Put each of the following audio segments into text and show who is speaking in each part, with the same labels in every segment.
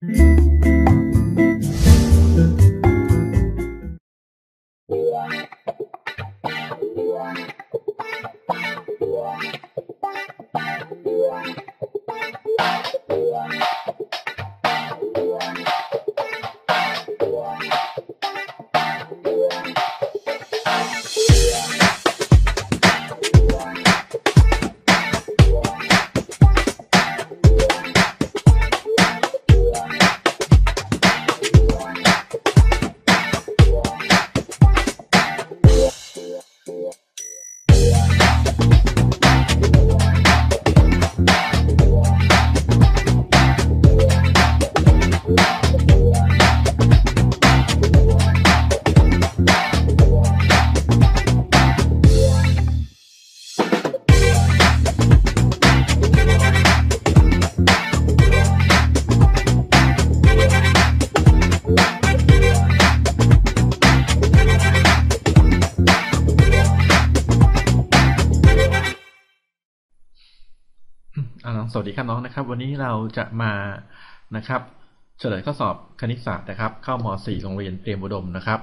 Speaker 1: Thank you. สวัสดีครับน้องนะครับ วันนี้เราจะมานะครับ เฉลยข้อสอบคณิตศาสตร์นะครับ เข้าม .4 โรงเรียนเตรียมอุดมนะครับ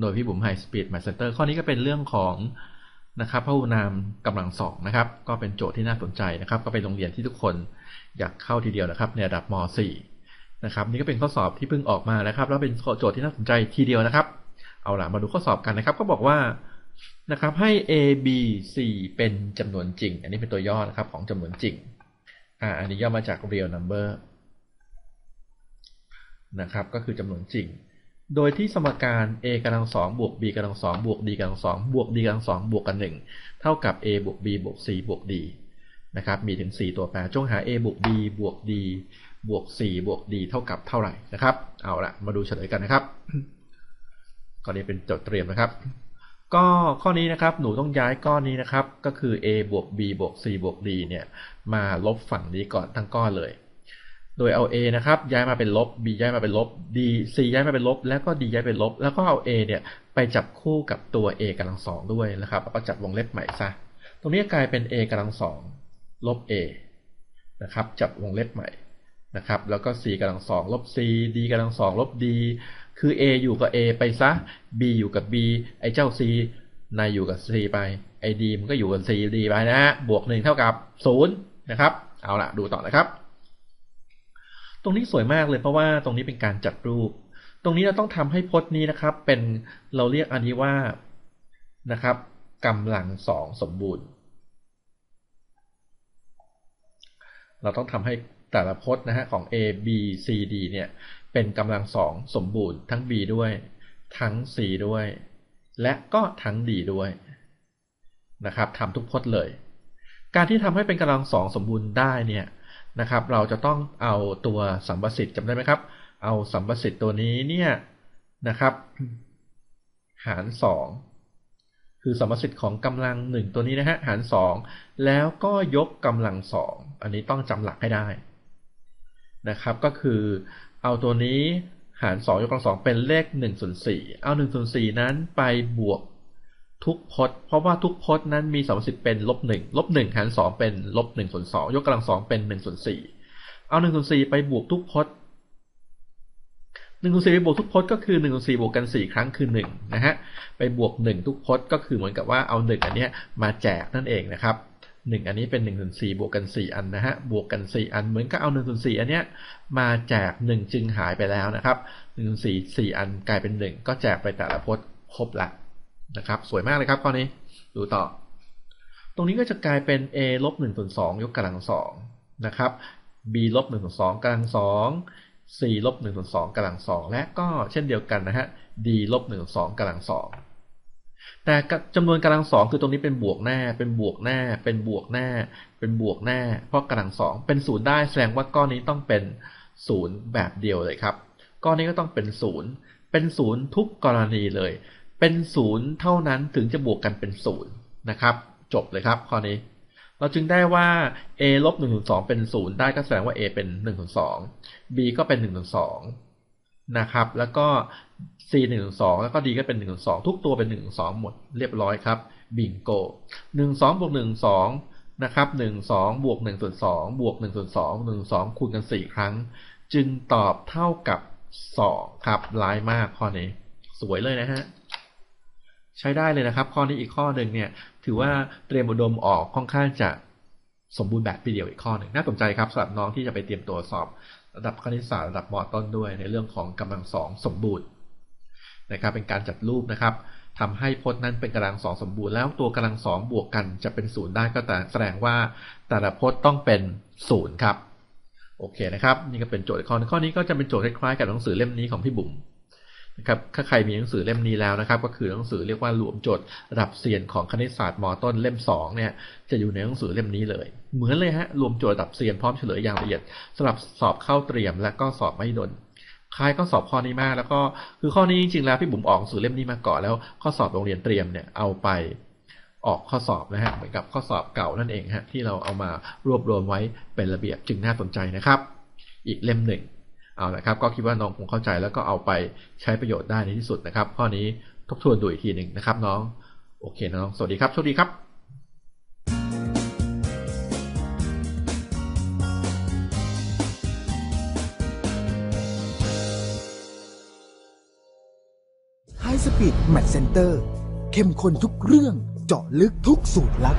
Speaker 1: โดยพี่บุ๋มไฮสปีดมทเซนเตอร์ข้อนี้ก็เป็นเรื่องของนะครับพหุนามกำลังสองนะครับ ก็เป็นโจทย์ที่น่าสนใจนะครับ ก็เป็นโรงเรียนที่ทุกคนอยากเข้าทีเดียวนะครับ ในระดับม .4 นะครับ นี่ก็เป็นข้อสอบที่เพิ่งออกมานะครับ แล้วเป็นโจทย์ที่น่าสนใจทีเดียวนะครับ เอาล่ะมาดูข้อสอบกันนะครับก็บอกว่านะครับให้ a b c เป็นจำนวนจริง อันนี้เป็นตัวย่อนะครับของจำนวนจริง อ่าอันนี้ย่อมาจาก real number นะครับก็คือจำนวนจริง โดยที่สมการ a กำลังสองบวก b กำลังสองบวก d กำลังสองบวก d กำลังสองบวกกันหนึ่งเท่ากับ a บวก b บวก c บวก d นะครับมีถึง 4 ตัวแปรจงหา a บวก b บวก d บวก c บวก d เท่ากับเท่าไหร่นะครับ เอาละมาดูเฉลยกันนะครับก้อนนี้เป็นโจทย์เตรียมนะครับ ก็ข้อนี้นะครับหนูต้องย้ายก้อนนี้นะครับ ก็คือ a บวก b บวก c บวก d เนี่ยมาลบฝั่งนี้ก่อนทั้งก้อนเลย โดยเอา a นะครับย้ายมาเป็นลบ b ย้ายมาเป็นลบ d c ย้ายมาเป็นลบ แล้วก็ d ย้ายเป็นลบ แล้วก็เอา a เนี่ยไปจับคู่กับตัว a กำลังสองด้วยนะครับแล้วก็จับวงเล็บใหม่ซะตรงนี้กลายเป็น a กำลังสองลบ a นะครับจับวงเล็บใหม่นะครับแล้วก็ c กำลังสองลบ c d กำลังสองลบ d คือ a อยู่กับ a ไปซะ b อยู่กับ b ไอ้เจ้า c นายอยู่กับ c ไป ไอ้ d มันก็อยู่กับ c d ไปนะฮะ บวกหนึ่งเท่ากับศูนย์นะครับ เอาละดูต่อนะครับ ตรงนี้สวยมากเลยเพราะว่าตรงนี้เป็นการจัดรูป ตรงนี้เราต้องทำให้พจน์นี้นะครับ เป็นเราเรียกอันนี้ว่านะครับกำลังสองสมบูรณ์ เราต้องทำให้แต่ละพจน์นะฮะของ a b c d เนี่ย เป็นกำลังสองสมบูรณ์ทั้ง b ด้วย ทั้ง c ด้วย และก็ทั้ง d ด้วยนะครับทำทุกพจน์เลย การที่ทำให้เป็นกำลังสองสมบูรณ์ได้เนี่ยนะครับ เราจะต้องเอาตัวสัมประสิทธิ์จำได้ไหมครับ เอาสัมประสิทธิ์ตัวนี้เนี่ยนะครับ หารสองคือสัมประสิทธิ์ของกำลังหนึ่งตัวนี้นะฮะหารสองแล้วก็ยกกำลังสองอันนี้ต้องจำหลักให้ได้นะครับ ก็คือ เอาตัวนี้หารสองยกกำลังสองเป็นเลขหนึ่งส่วนสี่เอาหนึ่งส่วนสี่นั้นไปบวกทุกพจน์เพราะว่าทุกพจน์นั้นมีสมสิทธิ์เป็นลบหนึ่งลบหนึ่งหารสองเป็นลบหนึ่งส่วนสองยกกำลังสองเป็นหนึ่งส่วนสี่เอาหนึ่งส่วนสี่ไปบวกทุกพจน์หนึ่งส่วนสี่ไปบวกทุกพจน์ก็คือหนึ่งส่วนสี่บวกกันสี่ครั้งคือหนึ่งนะฮะไปบวกหนึ่งทุกพจน์ก็คือเหมือนกับว่าเอาหนึ่งอันนี้มาแจกนั่นเองนะครับ หนึ่งอันนี้เป็นหนึ่งส่วนสี่บวกกันสี่อันนะฮะบวกกันสี่อันเหมือนกับเอาหนึ่งส่วนสี่อันเนี้ยมาแจกหนึ่งจึงหายไปแล้วนะครับหนึ่งส่วนสี่สี่อันกลายเป็นหนึ่งก็แจกไปแต่ละพจน์ครบละนะครับ สวยมากเลยครับข้อนี้ดูต่อ ตรงนี้ก็จะกลายเป็น a ลบหนึ่งส่วนสองยกกำลังสองนะครับ b ลบหนึ่งส่วนสองกำลังสอง c ลบหนึ่งส่วนสองกำลังสองและก็เช่นเดียวกันนะฮะ d ลบหนึ่งส่วนสองกำลังสอง แต่จำนวนกำลังสองคือตรงนี้เป็นบวกแน่เป็นบวกแน่เป็นบวกแน่เป็นบวกแน่เพราะกำลังสองเป็นศูนย์ได้แสดงว่าก้อนนี้ต้องเป็นศูนย์แบบเดียวเลยครับ ก้อนนี้ก็ต้องเป็นศูนย์เป็นศูนย์ทุกกรณีเลย เป็นศูนย์เท่านั้นถึงจะบวกกันเป็นศูนย์นะครับ จบเลยครับข้อนี้ เราจึงได้ว่า a ลบหนึ่งส่วนสองเป็นศูนย์ได้ก็แสดงว่า a เป็นหนึ่งส่วนสอง b ก็เป็นหนึ่งส่วนสอง นะครับ แล้วก็ c หนึ่งส่วนสองแล้วก็ d ก็เป็นหนึ่งส่วนสองทุกตัวเป็นหนึ่งส่วนสองหมดเรียบร้อยครับบิงโกหนึ่งสองบวกหนึ่งสองนะครับหนึ่งสองบวกหนึ่งส่วนสองบวกหนึ่งส่วนสองหนึ่งสองคูณกันสี่ครั้ง จึงตอบเท่ากับสองครับร้ายมากข้อนี้ สวยเลยนะฮะ ใช้ได้เลยนะครับ ข้อนี้อีกข้อหนึ่งเนี่ย ถือว่าเตรียมอุดมออกค่อนข้างจะสมบูรณ์แบบทีเดียวอีกข้อหนึ่งน่าสนใจครับสำหรับน้องที่จะไปเตรียมตัวสอบ ระดับคณิตศาสตร์ระดับมอต้นด้วย ในเรื่องของกำลังสองสมบูรณ์นะครับเป็นการจัดรูปนะครับทำให้พจน์นั้นเป็นกำลังสองสมบูรณ์แล้วตัวกำลังสองบวกกันจะเป็นศูนย์ได้ก็แต่แสดงว่าแต่ละพจน์ต้องเป็นศูนย์ครับโอเคนะครับ นี่ก็เป็นโจทย์ข้อนึงข้อนี้ก็จะเป็นโจทย์คล้ายๆกับหนังสือเล่มนี้ของพี่บุ๋ม นะครับถ้าใครมีหนังสือเล่มนี้แล้วนะครับ ก็คือหนังสือเรียกว่ารวมโจทย์ระดับเซียนของคณิตศาสตร์มต้นเล่มสองเนี่ยจะอยู่ในหนังสือเล่มนี้เลย เหมือนเลยฮะรวมโจทย์ระดับเซียนพร้อมเฉลยอย่างละเอียดสำหรับสอบเข้าเตรียมและก็สอบไม่ดนคล้ายก็สอบข้อนี้มาก แล้วก็คือข้อนี้จริงๆแล้วพี่บุ๋มออกหนังสือเล่มนี้มาก่อนแล้วข้อสอบโรงเรียนเตรียมเนี่ยเอาไปออกข้อสอบนะฮะเหมือนกับข้อสอบเก่านั่นเองฮะที่เราเอามารวบรวมไว้เป็นระเบียบจึงน่าสนใจนะครับ อีกเล่มหนึ่ง เอาละครับก็คิดว่าน้องคงเข้าใจแล้วก็เอาไปใช้ประโยชน์ได้ในที่สุดนะครับ ข้อนี้ทบทวนดูอีกทีหนึ่งนะครับน้อง โอเคน้อง สวัสดีครับโชคดีครับ
Speaker 2: High Speed Match Center เข้มข้นทุกเรื่องเจาะลึกทุกสูตรลับ